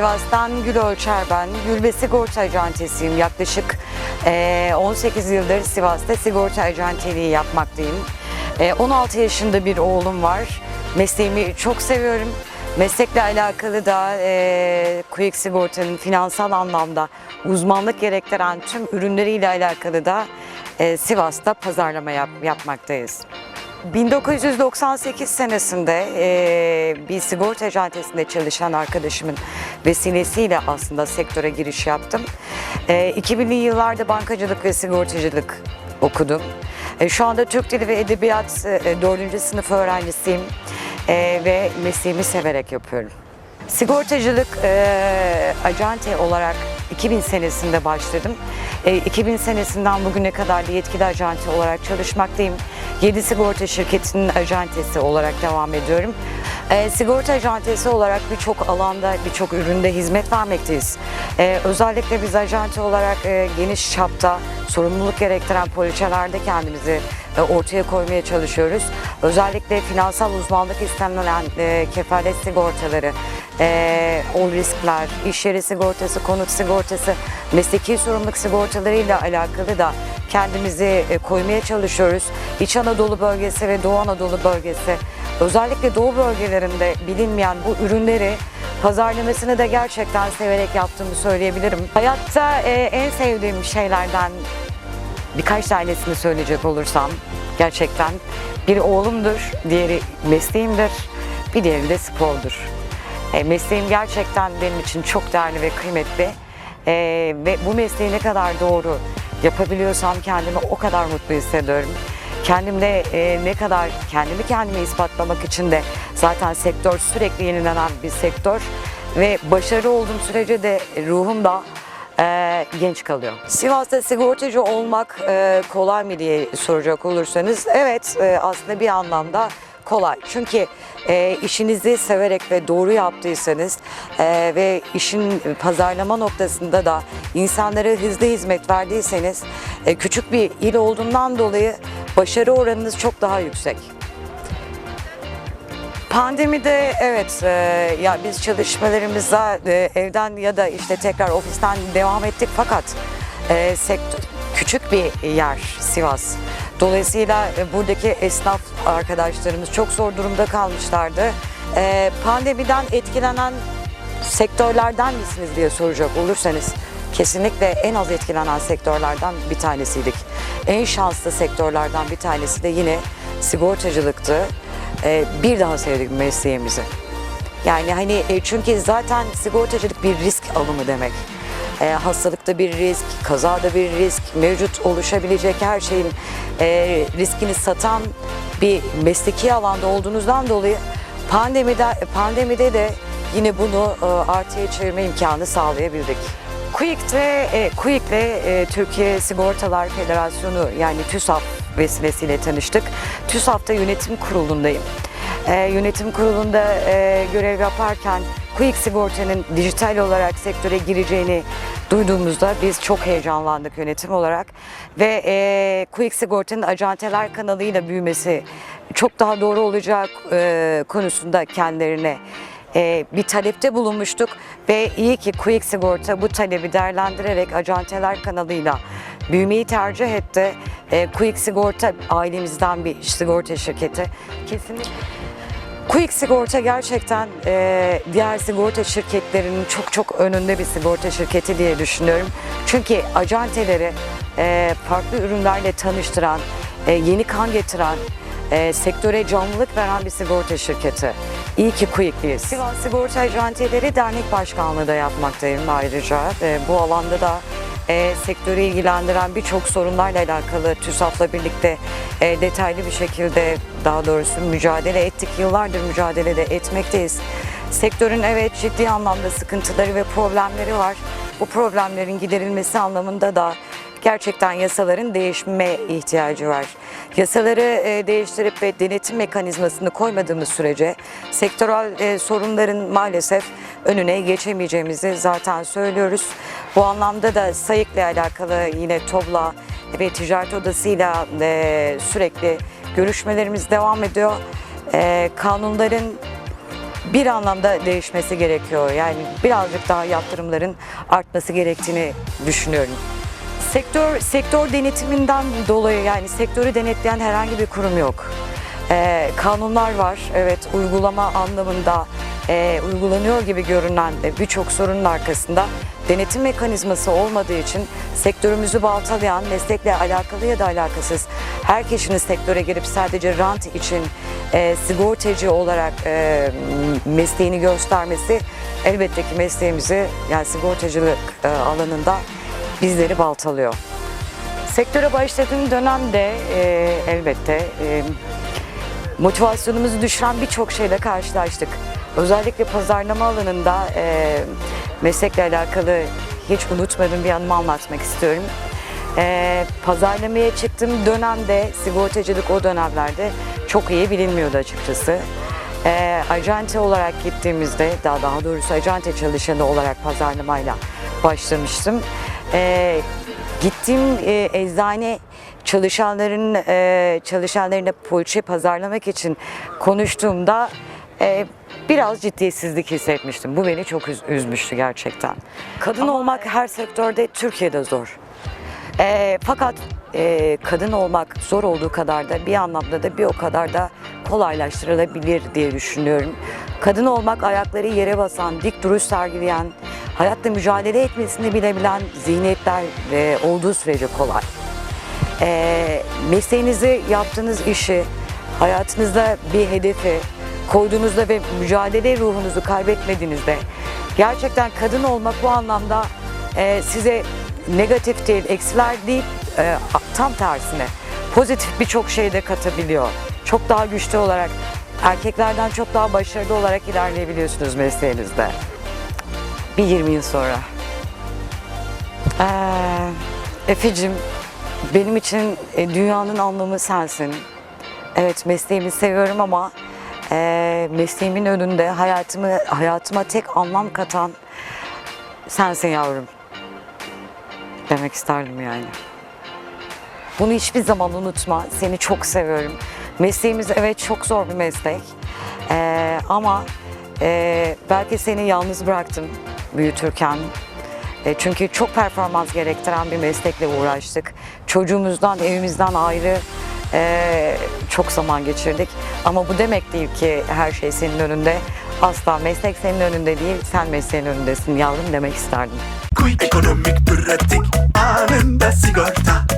Sivas'tan Gül Ölçer ben. Gül ve Sigorta Acentesiyim. Yaklaşık eee, 18 yıldır Sivas'ta sigorta acenteliği yapmaktayım. Eee, 16 yaşında bir oğlum var. Mesleğimi çok seviyorum. Meslekle alakalı da eee Quick Sigorta'nın finansal anlamda uzmanlık gerektiren tüm ürünleriyle alakalı da eee, Sivas'ta pazarlama yap- yapmaktayız. 1998 senesinde eee, bir sigorta acentesinde çalışan arkadaşımın vesilesiyle aslında sektöre giriş yaptım. Eee 2000'li yıllarda bankacılık ve sigortacılık okudum. E, şu anda Türk Dili ve Edebiyat e, 4. sınıf öğrencisiyim E, ve mesleğimi severek yapıyorum. Sigortacılık e, acente olarak 2000 senesinde başladım. E, 2000 senesinden bugüne kadar da yetkili acente olarak çalışmaktayım. 7 sigorta şirketinin acentesi olarak devam ediyorum. E, sigorta acentesi olarak birçok alanda, birçok üründe hizmet vermekteyiz. E, özellikle biz acente olarak e, geniş çapta sorumluluk gerektiren poliçelerde kendimizi e, ortaya koymaya çalışıyoruz. Özellikle finansal uzmanlık istenilen e, kefalet sigortaları, e, all riskler, iş yeri sigortası, konut sigortası, mesleki sorumluluk sigortalarıyla alakalı da kendimizi e, koymaya çalışıyoruz. İç Anadolu bölgesi ve Doğu Anadolu bölgesi özellikle Doğu bölgelerinde bilinmeyen bu ürünleri pazarlamasını da gerçekten severek yaptığımı söyleyebilirim. Hayatta e, en sevdiğim şeylerden birkaç tanesini söyleyecek olursam gerçekten biri oğlumdur, diğeri mesleğimdir, bir diğeri de spordur. E, mesleğim gerçekten benim için çok değerli ve kıymetli E, ve bu mesleği ne kadar doğru yapabiliyorsam kendimi o kadar mutlu hissediyorum. Kendimle e, ne kadar kendimi kendime ispatlamak için de zaten sektör sürekli yenilenen bir sektör ve başarılı olduğum sürece de ruhum da e, genç kalıyor. Sivas'ta sigortacı olmak e, kolay mı diye soracak olursanız evet e, aslında bir anlamda kolay. Çünkü e, işinizi severek ve doğru yaptıysanız e, ve işin pazarlama noktasında da insanlara hızlı hizmet verdiyseniz e, küçük bir il olduğundan dolayı başarı oranınız çok daha yüksek. Pandemide evet e, ya biz çalışmalarımıza e, evden ya da işte tekrar ofisten devam ettik fakat e, sektör küçük bir yer Sivas. Dolayısıyla e, buradaki esnaf arkadaşlarımız çok zor durumda kalmışlardı. E, pandemiden etkilenen sektörlerden misiniz diye soracak olursanız kesinlikle en az etkilenen sektörlerden bir tanesiydik. En şanslı sektörlerden bir tanesi de yine sigortacılıktı. Ee, bir daha sevdik mesleğimizi. Yani hani e, çünkü zaten sigortacılık bir risk alımı demek. Ee, hastalıkta bir risk, kazada bir risk, mevcut oluşabilecek her şeyin e, riskini satan bir mesleki alanda olduğunuzdan dolayı pandemide pandemide de yine bunu e, artıya çevirme imkanı sağlayabildik. Quick'te, e, Quick'le e, Türkiye Sigortalar Federasyonu yani TÜSAF vesilesiyle tanıştık. TÜSAF'ta yönetim kurulundayım. E, yönetim kurulunda e, görev yaparken Quick Sigorta'nın dijital olarak sektöre gireceğini duyduğumuzda biz çok heyecanlandık yönetim olarak ve e, Quick Sigorta'nın acenteler kanalıyla büyümesi çok daha doğru olacak e, konusunda kendilerine e, bir talepte bulunmuştuk ve iyi ki Quick Sigorta bu talebi değerlendirerek acenteler kanalıyla büyümeyi tercih etti. E, Quick Sigorta ailemizden bir sigorta şirketi. Kesinlikle. Quick Sigorta gerçekten e, diğer sigorta şirketlerinin çok çok önünde bir sigorta şirketi diye düşünüyorum. Çünkü acenteleri e, farklı ürünlerle tanıştıran, e, yeni kan getiren, e, sektöre canlılık veren bir sigorta şirketi. İyi ki Quick'liyiz. Sivas Sigorta Acenteleri Dernek Başkanlığı da yapmaktayım ayrıca. E, bu alanda da e, sektörü ilgilendiren birçok sorunlarla alakalı TÜSAF'la birlikte e, detaylı bir şekilde daha doğrusu mücadele ettik. Yıllardır mücadele de etmekteyiz. Sektörün evet ciddi anlamda sıkıntıları ve problemleri var. Bu problemlerin giderilmesi anlamında da gerçekten yasaların değişme ihtiyacı var. Yasaları e, değiştirip ve denetim mekanizmasını koymadığımız sürece sektörel e, sorunların maalesef önüne geçemeyeceğimizi zaten söylüyoruz. Bu anlamda da SAİK'le alakalı yine TOB'la ve Ticaret Odası'yla e, sürekli görüşmelerimiz devam ediyor. Kanunların bir anlamda değişmesi gerekiyor. Yani birazcık daha yaptırımların artması gerektiğini düşünüyorum. Sektör sektör denetiminden dolayı yani sektörü denetleyen herhangi bir kurum yok. Ee, kanunlar var. Evet uygulama anlamında e, uygulanıyor gibi görünen birçok sorunun arkasında denetim mekanizması olmadığı için sektörümüzü baltalayan, meslekle alakalı ya da alakasız her kişinin sektöre girip sadece rant için e, sigortacı olarak e, mesleğini göstermesi elbette ki mesleğimizi yani sigortacılık e, alanında bizleri baltalıyor. Sektöre başladığım dönemde e, elbette e, motivasyonumuzu düşüren birçok şeyle karşılaştık. Özellikle pazarlama alanında e, meslekle alakalı hiç unutmadığım bir anımı anlatmak istiyorum. E, pazarlamaya çıktığım dönemde sigortacılık o dönemlerde çok iyi bilinmiyordu açıkçası. E, acente olarak gittiğimizde, daha daha doğrusu acente çalışanı olarak pazarlamayla başlamıştım. E, gittiğim e, eczane çalışanların e, çalışanlarına poliçe pazarlamak için konuştuğumda e, biraz ciddiyetsizlik hissetmiştim. Bu beni çok üz- üzmüştü gerçekten. Kadın olmak her sektörde Türkiye'de zor. E, fakat e, kadın olmak zor olduğu kadar da bir anlamda da bir o kadar da kolaylaştırılabilir diye düşünüyorum. Kadın olmak ayakları yere basan, dik duruş sergileyen, hayatta mücadele etmesini bilebilen zihniyetler e, olduğu sürece kolay. E, mesleğinizi, yaptığınız işi, hayatınızda bir hedefi koyduğunuzda ve mücadele ruhunuzu kaybetmediğinizde gerçekten kadın olmak bu anlamda e, size negatif değil, eksiler değil, e, tam tersine pozitif birçok şey de katabiliyor. Çok daha güçlü olarak, erkeklerden çok daha başarılı olarak ilerleyebiliyorsunuz mesleğinizde. Bir 20 yıl sonra. Ee, Efe'cim, benim için e, dünyanın anlamı sensin. Evet mesleğimi seviyorum ama e, mesleğimin önünde hayatımı hayatıma tek anlam katan sensin yavrum. Demek isterdim yani. Bunu hiçbir zaman unutma. Seni çok seviyorum. Mesleğimiz evet çok zor bir meslek. E, ama e, belki seni yalnız bıraktım büyütürken. E, çünkü çok performans gerektiren bir meslekle uğraştık. Çocuğumuzdan, evimizden ayrı e, çok zaman geçirdik. Ama bu demek değil ki her şey senin önünde. Asla meslek senin önünde değil, sen mesleğin önündesin yavrum demek isterdim. Ekonomik pratik anında sigorta